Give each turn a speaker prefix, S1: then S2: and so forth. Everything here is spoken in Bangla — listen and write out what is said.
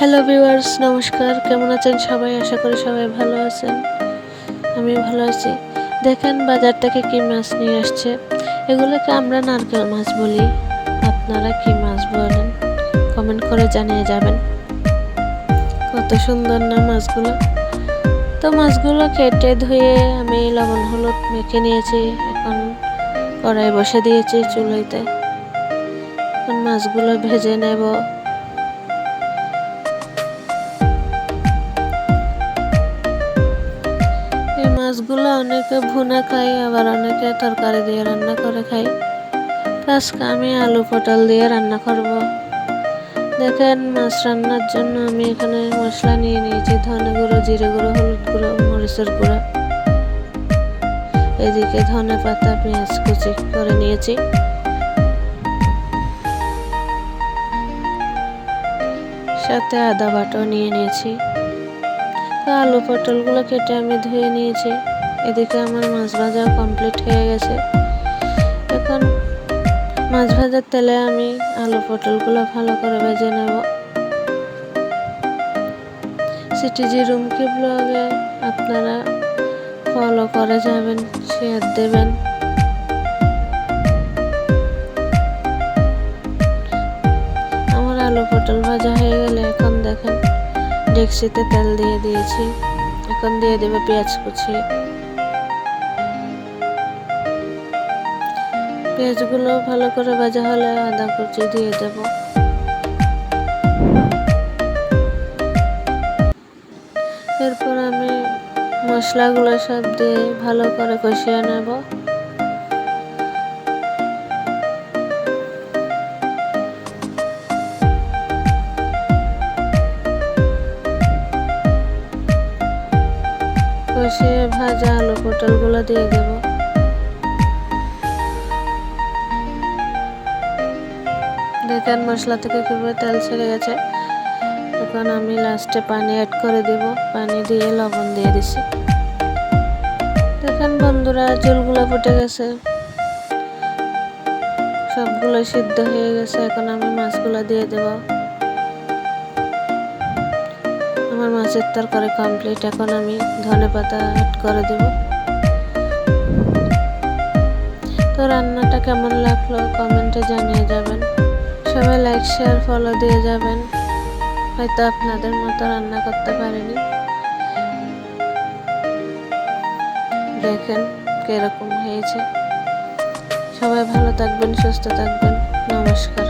S1: হ্যালো ভিউয়ার্স নমস্কার। কেমন আছেন সবাই? আশা করি সবাই ভালো আছেন। আমি ভালো আছি। দেখেন বাজার থেকে কি মাছ নিয়ে আসছে। এগুলোকে আমরা নারকেল মাছ বলি। আপনারা কি মাছ বলেন? কমেন্ট করে জানিয়ে যাবেন। কত সুন্দর না মাছগুলো। তো মাছগুলো কেটে ধুয়ে আমি লবণ হলুদ মেখে নিয়েছি। এখন কড়াই বসে দিয়েছি চুলোইতে এখন মাছগুলো ভেজে নেব। মাছগুলো অনেকে ভুনা খাই আবার অনেকে তরকারি দিয়ে রান্না করে খাই আজকে আমি আলু পটল দিয়ে রান্না করব। দেখেন, মাছ রান্নার জন্য আমি এখানে মশলা নিয়ে নিয়েছি, ধনে গুঁড়ো, জিরে গুঁড়ো, হলুদ গুঁড়ো, মরিচের গুঁড়ো। এদিকে ধনে পাতা, পেঁয়াজ কুচি করে নিয়েছি। সাথে আদা বাটাও নিয়ে নিয়েছি। আলু পটলগুলো কেটে আমি ধুয়ে নিয়েছি। এদিকে আমার মাছ ভাজা কমপ্লিট হয়ে গেছে। এখন মাছ ভাজার তেলে আমি আলু পটলগুলো ভালো করে ভেজে নেব। সিটিজি রুমকি ব্লগে আপনারা ফলো করে যাবেন শেয়ার দেবেন। আমার আলু পটল ভাজা হয়ে গেলে এখন দেখেন ডেক্সিতে তেল দিয়ে দিয়েছি। এখন দিয়ে দেবে পেঁয়াজ কুচি। পেঁয়াজগুলো ভালো করে ভাজা হলে আদা কুচি দিয়ে দেব। এরপর আমি মশলাগুলো সব দিয়ে ভালো করে কষিয়ে নেব। কষিয়ে ভাজা আলু পটলগুলো দিয়ে দেব। দেখেন মশলা থেকে কীভাবে তেল ছেড়ে গেছে। এখন আমি লাস্টে পানি অ্যাড করে দেব। পানি দিয়ে লবণ দিয়ে দিছি। দেখেন বন্ধুরা, চুলগুলো ফুটে গেছে। সবগুলো সিদ্ধ হয়ে গেছে। এখন আমি মাছগুলো দিয়ে দেব। আমার মাছের তরকারি কমপ্লিট এখন আমি ধনে পাতা অ্যাড করে দেব। তো রান্নাটা কেমন লাগল কমেন্টে জানিয়ে যাবেন। সবাই লাইক শেয়ার ফলো দিয়ে যাবেন। হয়তো আপনাদের মতো রান্না করতে পারিনি। দেখেন কীরকম হয়েছে। সবাই ভালো থাকবেন, সুস্থ থাকবেন। নমস্কার।